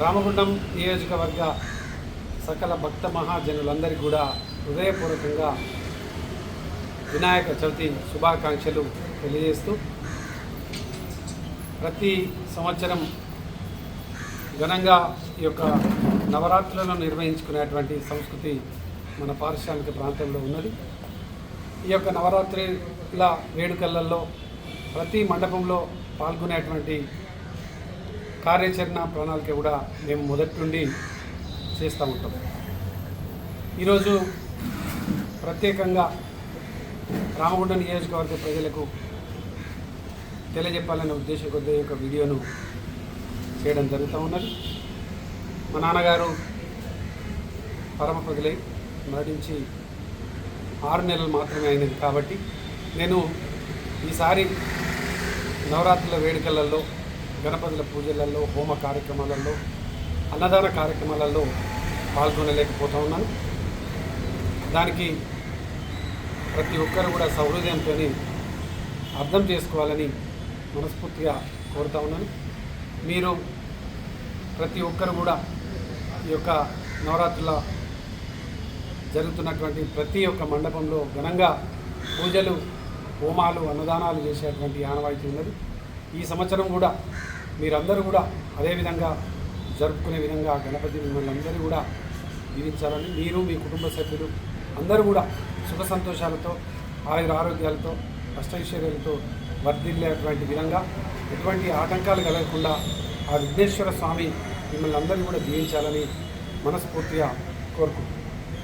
రామగుండం నియోజకవర్గ సకల భక్త మహాజనులందరికీ కూడా హృదయపూర్వకంగా వినాయక చవితి శుభాకాంక్షలు తెలియజేస్తూ ప్రతి సంవత్సరం ఘనంగా ఈ యొక్క నవరాత్రులను నిర్వహించుకునేటువంటి సంస్కృతి మన పారిశ్రామిక ప్రాంతంలో ఉన్నది. ఈ యొక్క నవరాత్రిల వేడుకలలో ప్రతి మండపంలో పాల్గొనేటువంటి కార్యాచరణ ప్రణాళిక కూడా మేము మొదటి నుండి చేస్తూ ఉంటాం. ఈరోజు ప్రత్యేకంగా రామగుండ నియోజకవర్గ ప్రజలకు తెలియజెప్పాలనే ఉద్దేశం కొద్ది యొక్క వీడియోను చేయడం జరుగుతూ ఉన్నది. మా నాన్నగారు పరమపదులై మరణించి ఆరు నెలలు మాత్రమే అయినది కాబట్టి నేను ఈసారి నవరాత్రుల వేడుకలలో గణపతుల పూజలలో హోమ కార్యక్రమాలలో అన్నదాన కార్యక్రమాలలో పాల్గొనలేకపోతూ ఉన్నాను. దానికి ప్రతి ఒక్కరు కూడా సౌహృదయంతో అర్థం చేసుకోవాలని మనస్ఫూర్తిగా కోరుతా ఉన్నాను. మీరు ప్రతి ఒక్కరు కూడా ఈ యొక్క నవరాత్రుల జరుగుతున్నటువంటి ప్రతి ఒక్క మండపంలో ఘనంగా పూజలు హోమాలు అన్నదానాలు చేసేటువంటి ఆనవాయితీ ఉన్నది. ఈ సంవత్సరం కూడా మీరందరూ కూడా అదేవిధంగా జరుపుకునే విధంగా గణపతి మిమ్మల్ని అందరూ కూడా దీవించాలని మీరు మీ కుటుంబ సభ్యులు అందరూ కూడా సుఖ సంతోషాలతో ఆయుర ఆరోగ్యాలతో అష్టైశ్వర్యాలతో వర్ధిల్లేటువంటి విధంగా ఎటువంటి ఆటంకాలు కలగకుండా ఆ విఘ్నేశ్వర స్వామి మిమ్మల్ని అందరినీ కూడా దీవించాలని మనస్ఫూర్తిగా కోరుకుంటున్నాను.